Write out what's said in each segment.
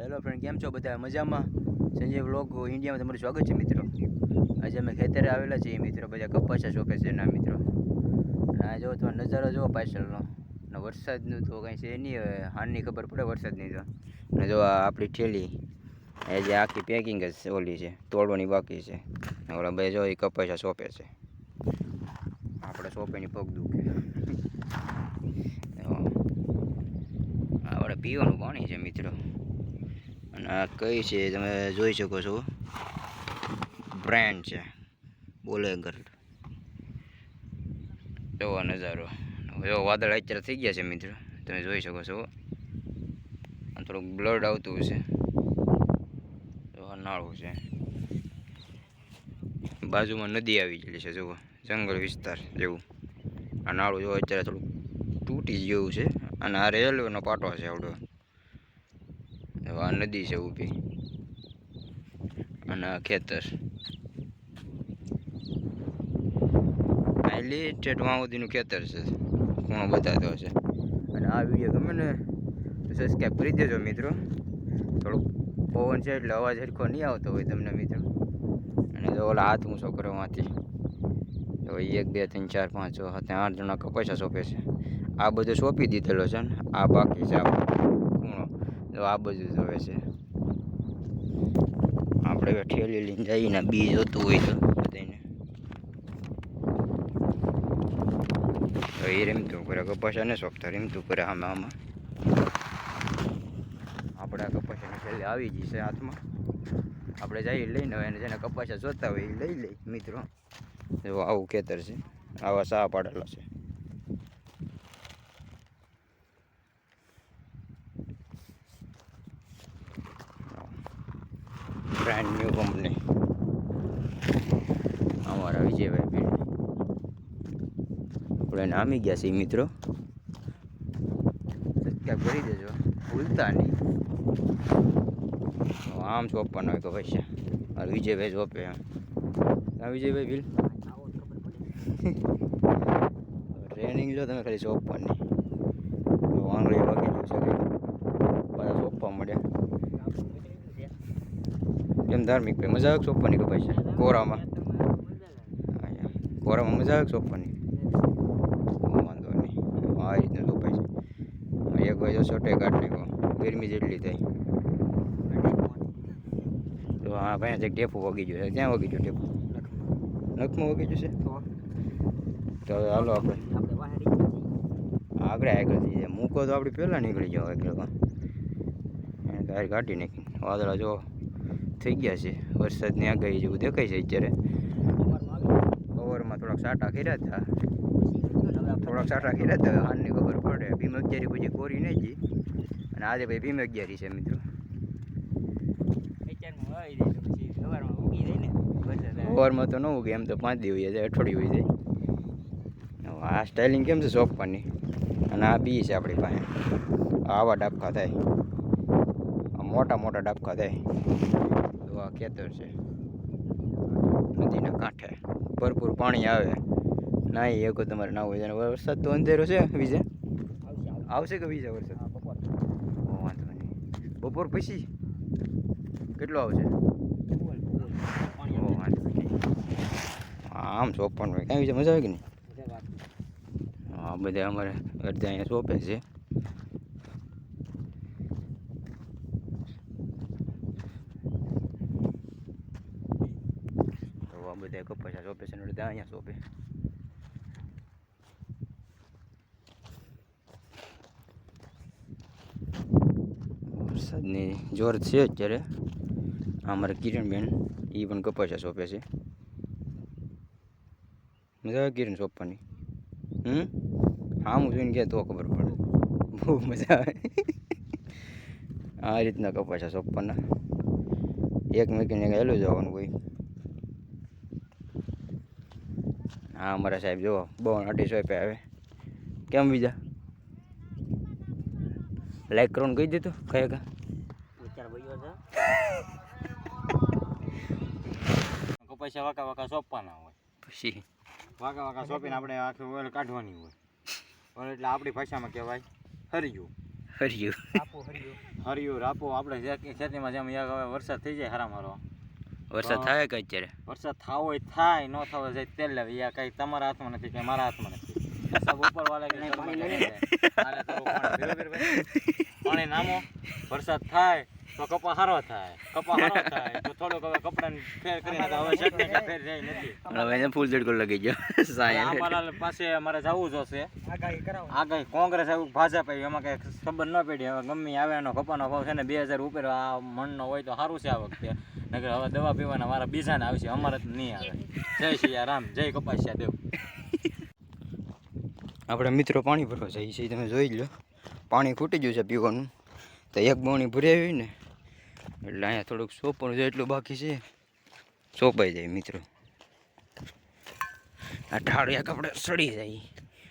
Hello friend કેમ છો બધા? મજામાં? સંજય વ્લોગ ઇન્ડિયામાં તમારું સ્વાગત છે, મિત્રો. આજે અમે ખેતરે આવેલા છીએ, મિત્રો. બધા કપાસા શોખે છે ના, મિત્રો. આ જો તમારો નજારો જુઓ પાછળનો. ને વરસાદનું તો કંઈ છે નહીં હાનની ખબર પડે વરસાદની તો. અને જો આ આપણી ઠેલી એ જે આખી પેકિંગ જ ઓલી છે, તોડવાની બાકી છે. ઓલા ભાઈ જો એ કપાસા શોપે છે. આપણે શોપેની પગ દુખે. આપણે પીવાનું પાણી છે, મિત્રો. આ કઈ છે તમે જોઈ શકો છો? બ્રાન્ડ છે. બોલેગર જોવો નજારો. જો વાદળ અત્યારે થઈ ગયા છે મિત્રો. તમે જોઈ શકો છો. થોડુંક બ્લડ આવતું છે નાળું છે. બાજુમાં નદી આવી ગયેલી છે, જુઓ. જંગલ વિસ્તાર જેવું. આ નાળું જો અત્યારે થોડુંક તૂટી ગયું છે. અને આ રેલવેનો પાટો છે આવડો. આ નદી છે ઊભી. અને આ ખેતર. આ લીટેડ વાં ખેતર છે. ખૂણો બતાવતો હશે અને આ વીડિયો ગમે ને તો સબસ્ક્રાઈબ કરી દેજો મિત્રો. થોડુંક પવન છે એટલે અવાજ હરખો નહીં આવતો હોય તમને મિત્રો. અને જો ઓલા હાથ ઊંચો કરવામાંથી તો એક, બે, ત્રણ, ચાર, પાંચ, છ, સાત, આઠ જણા પૈસા સોંપે છે. આ બધું સોંપી દીધેલો છે ને. આ બાકી છે આપણો ખૂણો જો આ બધું જોવે છે. આપણે ઠેલી લઈને જઈને બી જોતું હોય તો બધાને તો એ રમતું કરે કપાસાને ને સોંપતા રમતું કરે આમાં આમાં. આપણે આ કપાસાને છેલ્લે આવી જશે હાથમાં. આપણે જઈ લઈને એને જેને કપાસા જોતા હોય એ લઈ લઈ મિત્રો. એવો આવું ખેતર છે. આવા સા પાડેલા છે. બ્રાન્ડ ન્યૂ કંપની અમારા વિજયભાઈ બિલ્ડ આપણે નામી ગયા છીએ મિત્રો. સબસ્ક્રાઈબ કરી દેજો. ભૂલતા નહીં. આમ ચોપવાનો હોય તો પૈસા. મારે વિજયભાઈ ચોપે એમ. વિજયભાઈ બિલ ટ્રેનિંગ લો તમે ખાલી ચોપવાની આંગળી વાગી છે. પાછા ચોપવા મળ્યા કેમ ધાર્મિક ભાઈ. મજા આવે ચોપવાની કે પૈસા કોરામાં અહીંયા કોરામાં મજા આવે ચોપવાની વાંધો નહીં. આ રીતનું ચોપાય છે. એક ભાઈ જો છોટે કાઢ નાખો ગરમી જેટલી થાય. તો હા ભાઈ જે ટેપો વગી ગયો છે. ક્યાં વગી ગયો ટેપો નખમાં વગી ગયું છે? તો હવે હાલો આપણે. આગળ આગળ થઈ જાય. મૂકો તો આપણે પહેલાં નીકળી જાવ એક કાં એને ગાડી કાઢી નાખી. વાદળા જો. થઈ ગયા છે. વરસાદની આગાહી જેવું દેખાય છે અત્યારે. કવરમાં થોડાક સાટા કર્યા હતા. થોડાક સાટા કર્યા હતા હાલની ખબર પડે. ભીમ અગિયારી પછી કોરી નહીં જી અને આજે ભાઈ ભીમ અગિયારી છે મિત્રો. સવારમાં તો ન ઉગે, એમ તો પાંચ દિવસ જાય, અઠવાડિયું હોય જાય. આ સ્ટાઇલિંગ કેમ છે સોંપવાની? અને આ બી છે આપણી પાસે. આવા ડાબકા થાય. મોટા મોટા ડબકા થાય. તો આ ખેતર છે. નદીના કાંઠે. ભરપૂર પાણી આવે. ના એ કો તમારે ના હોય વરસાદ તો અંધેરો છે વીજે? આવશે કે વીજા વરસાદ? વાંધો નહીં. બપોર પછી? કેટલો આવશે? આમ સોંપવાનું કાંઈ વિજય મજા આવે કે નહીં? હા બધા અમારે અડધા અહીંયા સોંપે છે તો આ બધા કપાસા સોંપે છે ને અડધા અહીંયા સોંપે વરસાદની જોર છે અત્યારે. અમારે કિરણબેન એ પણ કપાસા સોંપે છે. મજા આવે કિરણ સોંપવાની? હમ? હા હું જોઈને ગયા તો ખબર પડે. બહુ મજા આવે. આ રીતના કપાસા સોંપવાના. એક મૂકીને હેલું જવાનું કોઈ. હા અમારા સાહેબ જુઓ બહુ અઢીસો રૂપિયા આવે કેમ બીજા? લાઈક કરવાનું કહી દીધું? કયા કા પૈસા વાકા વાકા સોંપવાના હોય. પછી? વાકા વાકા સોંપીને આપણે આખી ઓઇલ કાઢવાની હોય. ઓઇલ એટલે આપણી ભાષામાં કહેવાય હરિયું. હરિયું. હરિયું હરિયો હરિયું રાપો આપણે જે ખેતીમાં જેમ વરસાદ થઈ જાય હારા મારો વરસાદ થાય કે અત્યારે? વરસાદ થાવો હોય થાય ન થાવો જાય તેલ લેવી. યા કઈ તમારા હાથમાં નથી કે મારા હાથમાં નથી. સબ ઉપર વાળા કે? પાણી નામો વરસાદ થાય. તો કપા સારો થાય કપા હારો થાય તો થોડુંક હવે કપડાં ફેર કરીને તો હવે શર્ટ ફેર જાય નથી. હવે એને ફૂલ તડકો લગી ગયો સાહેબ સાયન આંબાલાલ પાસે અમારે જવું જોશે આગાહી કરાવો. આગાહી કોંગ્રેસ આવ્યું ભાજપ આવ્યું એમાં કઈ ખબર ન પડી હવે ગમે આવે એનો કપાનો ભાવ છે ને બે હજાર ઉપર આ મણનો હોય તો સારું છે આ વખતે. નકર હવે દવા પીવાના મારા બીજાને આવશે અમારે તો નહીં આવે. જય શ્રી રામ જય કપાસિયા દેવ. આપણે મિત્રો પાણી ભરવા જઈએ છીએ તમે જોઈ લો પાણી ખૂટી ગયું છે પીવાનું. તો એક બોણી ભરાવી ને એટલે અહીંયા થોડુંક સોપવાનું છે, એટલું બાકી છે. સોંપાઈ જાય મિત્રો. આ ઠાળિયા કપડે સડી જાય.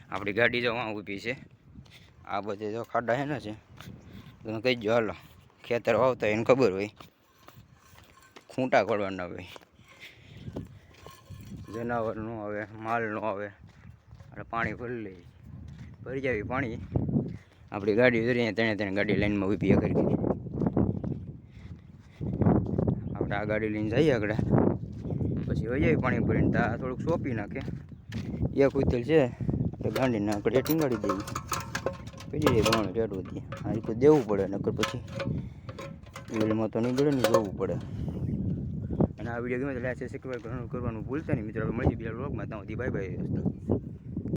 આપણી ગાડી જો વાં ઊભી છે. આ બધે જો ખાડા હે ને છે. તમે કહી જો હાલો. ખેતર વાવતા એને ખબર હોય. ખૂંટા ખોડવાના હોય. જનાવરનું આવે, માલ નો આવે. એટલે પાણી ભરી લઈ ભરી જાવી પાણી. આપણી ગાડી ઉતરી તેને તેને ગાડી લાઈનમાં ઊભી કરી. આપણે આ ગાડી લઈને જઈએ આગળ. પછી હોય પાણી ભરીને તા થોડુંક સોંપી નાખે. એક ઉતેલ છે એટલે ગાંડીને આપણે ટીંગાડી દઈએ. પછી જાય પ્રમાણે રેડવું દઈએ. આ રીતે દેવું પડે, નકર પછી વ્હીલમાં તો નીકળે ને જોવું પડે. અને આ વીડિયો ગમે તો લાઈક સબસ્ક્રાઈબ કરવાનું કરવાનું ભૂલતા નહીં. મિત્રો આપણે મળી બીજા બ્લોગમાં ત્યાં સુધી બાય બાય